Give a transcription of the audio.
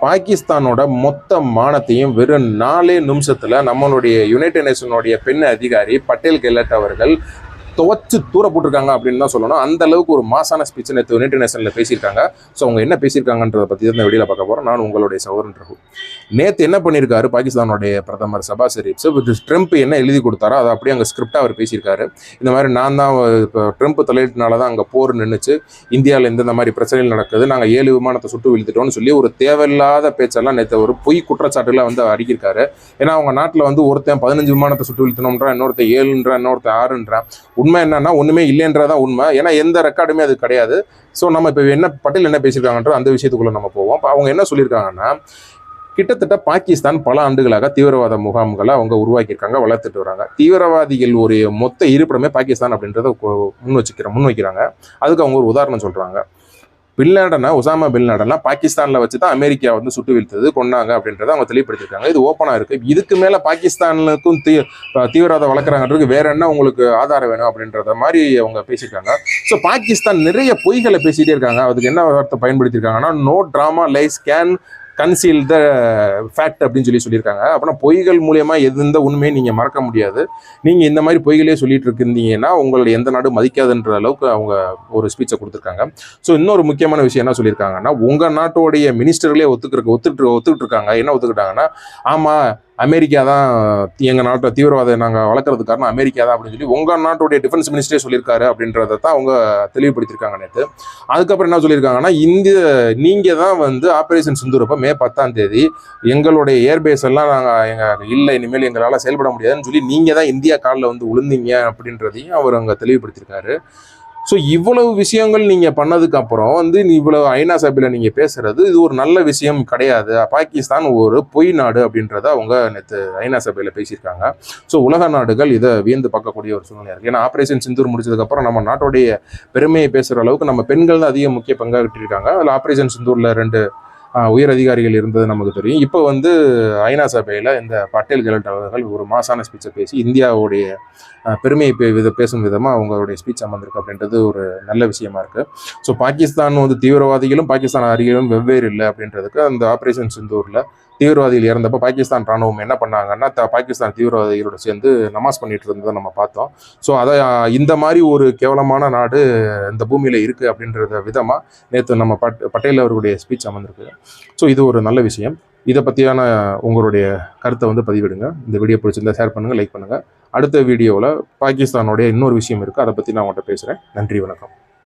பாகிஸ்தானோட மொத்த மானத்தையும் வெறும் நாலே நிமிஷத்தில் நம்மளுடைய யுனைடெட் நேஷனுடைய பெண் அதிகாரி பட்டேல் கெலட் அவர்கள் துவச்சு தூர போட்டிருக்காங்க அப்படின்னு தான் சொல்லணும். அந்த அளவுக்கு ஒரு மாசான ஸ்பீச் நேற்று யுனைடெட் நேஷனில் பேசியிருக்காங்க. ஸோ அவங்க என்ன பேசியிருக்காங்கன்றத பற்றி தான் வெளியில் பார்க்க போகிறோம் நான் உங்களுடைய சகோதரன் ரகு. நேற்று என்ன பண்ணியிருக்காரு? பாகிஸ்தானுடைய பிரதமர் சபா ஷெரீப். ஸோ ட்ரம்ப் என்ன எழுதி கொடுத்தாரோ அதை அப்படியே அங்கே ஸ்கிரிப்டாக அவர் பேசியிருக்காரு. இந்த மாதிரி நான் தான் இப்போ ட்ரம்ப் தலையிட்டனால தான் அங்கே போர் நின்றுச்சு இந்தியாவில் எந்தெந்த மாதிரி பிரச்சனைகள் நடக்குது. நாங்கள் ஏழு விமானத்தை சுட்டு விழுத்துட்டோம்னு சொல்லி ஒரு தேவையில்லாத பேச்செல்லாம் நேற்று ஒரு பொய் குற்றச்சாட்டுல வந்து அடிக்கிருக்காரு ஏன்னா அவங்க நாட்டில் வந்து ஒருத்தன் பதினஞ்சு விமானத்தை சுட்டு வீழ்த்தணும்ன்றான் இன்னொருத்தன் ஏழுன்றான் இன்னொருத்தன் ஆறுன்றான் உண்மை என்னன்னா ஒன்றுமே இல்லைன்றதான் உண்மை. ஏன்னா எந்த ரெக்கார்டுமே அது கிடையாது. ஸோ நம்ம இப்போ என்ன பட்டேல் என்ன பேசியிருக்காங்கன்ற அந்த விஷயத்துக்குள்ளே நம்ம போவோம். அவங்க என்ன சொல்லியிருக்காங்கன்னா கிட்டத்தட்ட பாகிஸ்தான் பல ஆண்டுகளாக தீவிரவாத முகாம்களை அவங்க உருவாக்கியிருக்காங்க வளர்த்துட்டு வராங்க. தீவிரவாதிகள் ஒரு மொத்த இருப்பிடமே பாகிஸ்தான் அப்படின்றத முன் வச்சுக்கிற முன் வைக்கிறாங்க அதுக்கு அவங்க ஒரு உதாரணம் சொல்கிறாங்க பின்லேடனை உசாமா பின்லேடனா பாகிஸ்தானில் வச்சு தான் அமெரிக்கா வந்து சுட்டு வீழ்த்தது கொண்டாங்க அப்படின்றத அவங்க தெளிவுபடுத்திருக்காங்க இது ஓப்பனாக இருக்கு. இதுக்கு மேலே பாகிஸ்தானுக்கும் தீ தீவிரவாதம் வளர்க்குறாங்கிறதுக்கு வேற என்ன உங்களுக்கு ஆதாரம் வேணும் அப்படின்றத மாதிரி அவங்க பேசியிருக்காங்க. ஸோ பாகிஸ்தான் நிறைய பொய்களை பேசிகிட்டே இருக்காங்க. அதுக்கு என்ன வார்த்தை பயன்படுத்தியிருக்காங்கன்னா no drama lies can conceal the fact அப்படின்னு சொல்லி சொல்லியிருக்காங்க. அப்படின்னா பொய்கள் மூலயமா எந்த உண்மையை நீங்கள் மறக்க முடியாது. நீங்கள் இந்த மாதிரி பொய்களே சொல்லிட்டு இருந்தீங்கன்னா உங்களுடைய எந்த நாடு மதிக்காதுன்ற அளவுக்கு அவங்க ஒரு ஸ்பீச்சை கொடுத்துருக்காங்க. ஸோ இன்னொரு முக்கியமான விஷயம் என்ன சொல்லியிருக்காங்கன்னா உங்கள் நாட்டோடைய மினிஸ்டர்களே ஒத்துக்கிற ஒத்துட்டு ஒத்துக்கிட்டு இருக்காங்க. என்ன ஒத்துக்கிட்டாங்கன்னா ஆமாம் அமெரிக்கா தான் எங்கள் நாட்டை தீவிரவாத நாங்கள் வளர்க்குறது காரணம் அமெரிக்கா தான் அப்படின்னு சொல்லி உங்கள் நாட்டுடைய டிஃபென்ஸ் மினிஸ்டரே சொல்லியிருக்காரு அப்படின்றத தான் அவங்க தெளிவுபடுத்தியிருக்காங்க நேற்று அதுக்கப்புறம் என்ன சொல்லியிருக்காங்கன்னா இந்த நீங்கள் தான் வந்து ஆப்ரேஷன் சிந்துருப்ப மே பத்தாம் தேதி எங்களுடைய ஏர்பேஸ் எல்லாம் நாங்கள் எங்கள் இல்லை இனிமேல் எங்களால் செயல்பட முடியாதுன்னு சொல்லி நீங்கள் தான் இந்தியா காலில் வந்து விழுந்தீங்க அப்படின்றதையும் அவர் அங்கே தெளிவுபடுத்தியிருக்காரு. ஸோ இவ்வளவு விஷயங்கள் நீங்கள் பண்ணதுக்கு அப்புறம் வந்து இவ்வளவு ஐநா சபையில் நீங்கள் பேசுறது இது ஒரு நல்ல விஷயம் கிடையாது. பாகிஸ்தான் ஒரு பொய் நாடு அப்படின்றத அவங்க நேற்று ஐநா சபையில் பேசியிருக்காங்க. ஸோ உலக நாடுகள் இதை வியந்து பார்க்கக்கூடிய ஒரு சூழ்நிலை இருக்குது ஏன்னா ஆப்ரேஷன் சிந்தூர் முடிச்சதுக்கப்புறம் நம்ம நாட்டுடைய பெருமையை பேசுகிற அளவுக்கு நம்ம பெண்கள் தான் அதிக முக்கிய பங்காற்றிருக்காங்க. இருக்காங்க அதில் ஆப்ரேஷன் சிந்தூரில் ரெண்டு உயர் அதிகாரிகள் இருந்தது நமக்கு தெரியும். இப்போ வந்து ஐநா சபையில் இந்த பட்டேல் கெலட் அவர்கள் ஒரு மாசான ஸ்பீச்சை பேசி இந்தியாவுடைய பெருமையை பே- வித பேசும் விதமாக அவங்களுடைய ஸ்பீச் அமர்ந்திருக்கு அப்படின்றது ஒரு நல்ல விஷயமா இருக்குது ஸோ பாகிஸ்தான் வந்து தீவிரவாதிகளும் பாகிஸ்தான் அருகிலும் வெவ்வேறு இல்லை அப்படின்றதுக்கு அந்த ஆப்ரேஷன் சிந்தூரில் தீவிரவாதிகள் இறந்தப்ப பாகிஸ்தான் ராணுவம் என்ன பண்ணாங்கன்னா பாகிஸ்தான் தீவிரவாதிகளோட சேர்ந்து நமாஸ் பண்ணிட்டு இருந்ததை நம்ம பார்த்தோம். ஸோ அதை இந்த மாதிரி ஒரு கேவலமான நாடு இந்த பூமியில் இருக்குது அப்படின்றத விதமாக நேற்று நம்ம பட் பட்டேல் அவர்களுடைய ஸ்பீச் அமர்ந்திருக்கு. ஸோ இது ஒரு நல்ல விஷயம். இதை பற்றியான உங்களுடைய கருத்தை வந்து பதிவிடுங்க. இந்த வீடியோ பிடிச்சிருந்தா ஷேர் பண்ணுங்கள் லைக் பண்ணுங்கள் அடுத்த வீடியோவில் பாகிஸ்தானுடைய இன்னொரு விஷயம் இருக்குது அதை பற்றி நான் உங்கள்கிட்ட பேசுகிறேன் நன்றி வணக்கம்.